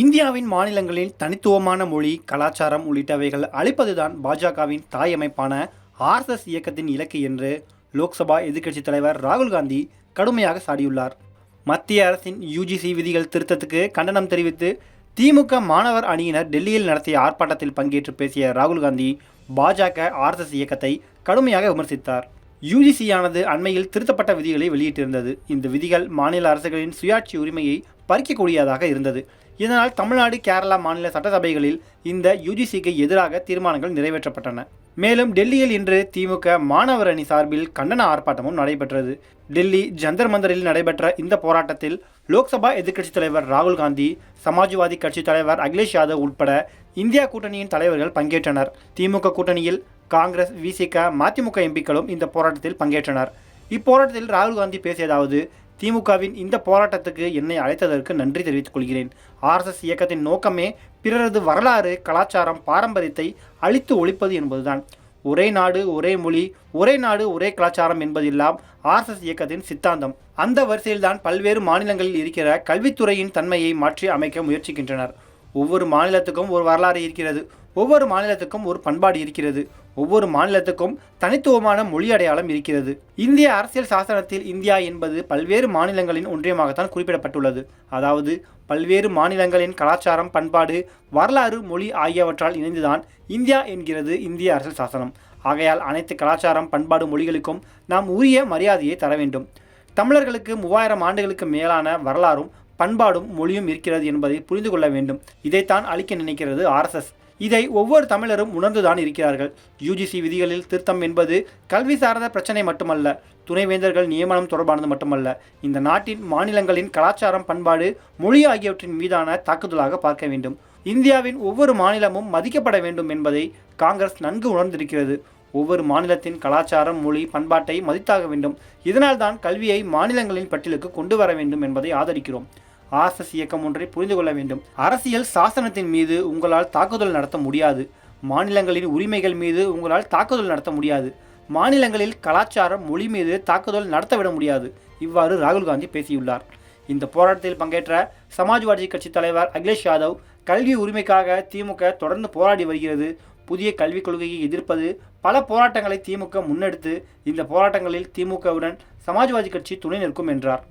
இந்தியாவின் மாநிலங்களில் தனித்துவமான மொழி கலாச்சாரம் உள்ளிட்டவைகள் அளிப்பதுதான் பாஜகவின் தாய் அமைப்பான ஆர்எஸ்எஸ் இயக்கத்தின் இலக்கு என்று லோக்சபா எதிர்க்கட்சித் தலைவர் ராகுல் காந்தி கடுமையாக சாடியுள்ளார். மத்திய அரசின் யுஜிசி விதிகள் திருத்தத்துக்கு கண்டனம் தெரிவித்து திமுக மாணவர் அணியினர் டெல்லியில் நடத்திய ஆர்ப்பாட்டத்தில் பங்கேற்று பேசிய ராகுல் காந்தி பாஜக ஆர்எஸ்எஸ் இயக்கத்தை கடுமையாக விமர்சித்தார். யுஜிசியானது அண்மையில் திருத்தப்பட்ட விதிகளை வெளியிட்டிருந்தது. இந்த விதிகள் மாநில அரசுகளின் சுயாட்சி உரிமையை பறிக்கக்கூடியதாக இருந்தது. இதனால் தமிழ்நாடு கேரளா மாநில சட்டசபைகளில் இந்த யுஜிசிக்கு எதிராக தீர்மானங்கள் நிறைவேற்றப்பட்டன. மேலும் டெல்லியில் இன்று திமுக மாணவர் அணி சார்பில் கண்டன ஆர்ப்பாட்டமும் நடைபெற்றது. டெல்லி ஜந்தர் மந்தரில் நடைபெற்ற இந்த போராட்டத்தில் லோக்சபா எதிர்க்கட்சித் தலைவர் ராகுல் காந்தி சமாஜ்வாதி கட்சித் தலைவர் அகிலேஷ் யாதவ் உட்பட இந்தியா கூட்டணியின் தலைவர்கள் பங்கேற்றனர். திமுக கூட்டணியில் காங்கிரஸ் விசிக மதிமுக எம்பிக்களும் இந்த போராட்டத்தில் பங்கேற்றனர். இப்போராட்டத்தில் ராகுல் காந்தி பேசியதாவது திமுகவின் இந்த போராட்டத்துக்கு என்னை அழைத்ததற்கு நன்றி தெரிவித்துக் கொள்கிறேன். ஆர்எஸ்எஸ் இயக்கத்தின் நோக்கமே பிறரது வரலாறு கலாச்சாரம் பாரம்பரியத்தை அழித்து ஒழிப்பது என்பதுதான். ஒரே நாடு ஒரே மொழி ஒரே நாடு ஒரே கலாச்சாரம் என்பதெல்லாம் ஆர்எஸ்எஸ் இயக்கத்தின் சித்தாந்தம். அந்த வரிசையில்தான் பல்வேறு மாநிலங்களில் இருக்கிற கல்வித்துறையின் தன்மையை மாற்றி அமைக்க முயற்சிக்கின்றனர். ஒவ்வொரு மாநிலத்துக்கும் ஒரு வரலாறு இருக்கிறது. ஒவ்வொரு மாநிலத்துக்கும் ஒரு பண்பாடு இருக்கிறது. ஒவ்வொரு மாநிலத்துக்கும் தனித்துவமான மொழி அடையாளம் இருக்கிறது. இந்திய அரசியல் சாசனத்தில் இந்தியா என்பது பல்வேறு மாநிலங்களின் ஒன்றியமாகத்தான் குறிப்பிடப்பட்டுள்ளது. அதாவது பல்வேறு மாநிலங்களின் கலாச்சாரம் பண்பாடு வரலாறு மொழி ஆகியவற்றால் இணைந்துதான் இந்தியா என்கிறது இந்திய அரசியல் சாசனம். ஆகையால் அனைத்து கலாச்சாரம் பண்பாடு மொழிகளுக்கும் நாம் உரிய மரியாதையை தர வேண்டும். தமிழர்களுக்கு மூவாயிரம் ஆண்டுகளுக்கு மேலான வரலாறும் பண்பாடும் மொழியும் இருக்கிறது என்பதை புரிந்து கொள்ள வேண்டும். இதைத்தான் அளிக்க நினைக்கிறது ஆர்எஸ்எஸ் இதை ஒவ்வொரு தமிழரும் உணர்ந்துதான் இருக்கிறார்கள். யுஜிசி விதிகளில் திருத்தம் என்பது கல்வி சார்ந்த பிரச்சனை மட்டுமல்ல துணைவேந்தர்கள் நியமனம் தொடர்பானது மட்டுமல்ல. இந்த நாட்டின் மாநிலங்களின் கலாச்சாரம் பண்பாடு மொழி ஆகியவற்றின் மீதான தாக்குதலாக பார்க்க வேண்டும். இந்தியாவின் ஒவ்வொரு மாநிலமும் மதிக்கப்பட வேண்டும் என்பதை காங்கிரஸ் நன்கு உணர்ந்திருக்கிறது. ஒவ்வொரு மாநிலத்தின் கலாச்சாரம் மொழி பண்பாட்டை மதித்தாக வேண்டும். இதனால்தான் கல்வியை மாநிலங்களின் பட்டியலுக்கு கொண்டு வர வேண்டும் என்பதை ஆதரிக்கிறோம். ஆர்எஸ்எஸ் இயக்கம் ஒன்றை புரிந்து கொள்ள வேண்டும். அரசியல் சாசனத்தின் மீது உங்களால் தாக்குதல் நடத்த முடியாது. மாநிலங்களின் உரிமைகள் மீது உங்களால் தாக்குதல் நடத்த முடியாது. மாநிலங்களில் கலாச்சாரம் மொழி மீது தாக்குதல் நடத்தவிட முடியாது. இவ்வாறு ராகுல் காந்தி பேசியுள்ளார். இந்த போராட்டத்தில் பங்கேற்ற சமாஜ்வாடி கட்சி தலைவர் அகிலேஷ் யாதவ் கல்வி உரிமைக்காக திமுக தொடர்ந்து போராடி வருகிறது. புதிய கல்விக் கொள்கையை எதிர்ப்பது பல போராட்டங்களை திமுக முன்னெடுத்து இந்த போராட்டங்களில் திமுகவுடன் சமாஜ்வாதி கட்சி துணை நிற்கும் என்றார்.